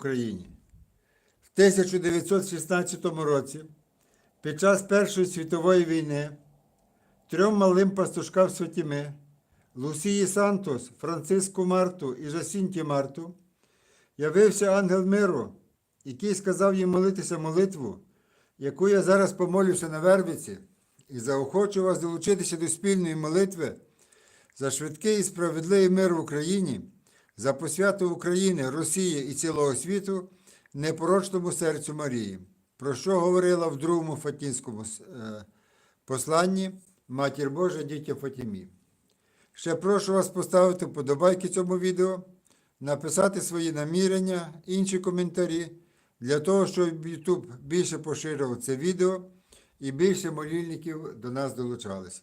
Україні. В 1916 році, під час Першої світової війни, трьом малим пастушкам Святіми Лусії Сантос, Франциску Марту і Жасінті Марту явився ангел миру, який сказав їм молитися молитву, яку я зараз помолюся на Вервиці, і заохочу вас долучитися до спільної молитви за швидкий і справедливий мир в Україні, за посвяту України, Росії і цілого світу непорочному серцю Марії, про що говорила в другому Фатінському е, посланні Матір Божа дітя Фатімі. Ще прошу вас поставити вподобайки цьому відео, написати свої намірення, інші коментарі, для того, щоб YouTube більше поширював це відео і більше молільників до нас долучалися.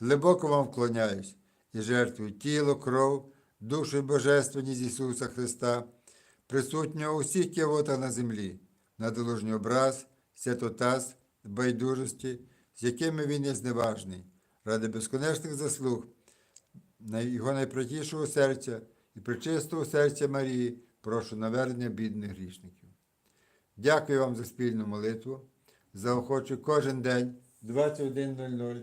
глибоко вам вклоняюсь і жертвую тіло, кров, душу і божественність Ісуса Христа, присутнього у всіх кивотах на землі, на долужній образ, святотаз, байдужості, з якими він є зневажний, ради безконечних заслуг, його найпратішого серця і причистого серця Марії, прошу навернення бідних грішників. Дякую вам за спільну молитву. Заохочу кожен день 21.00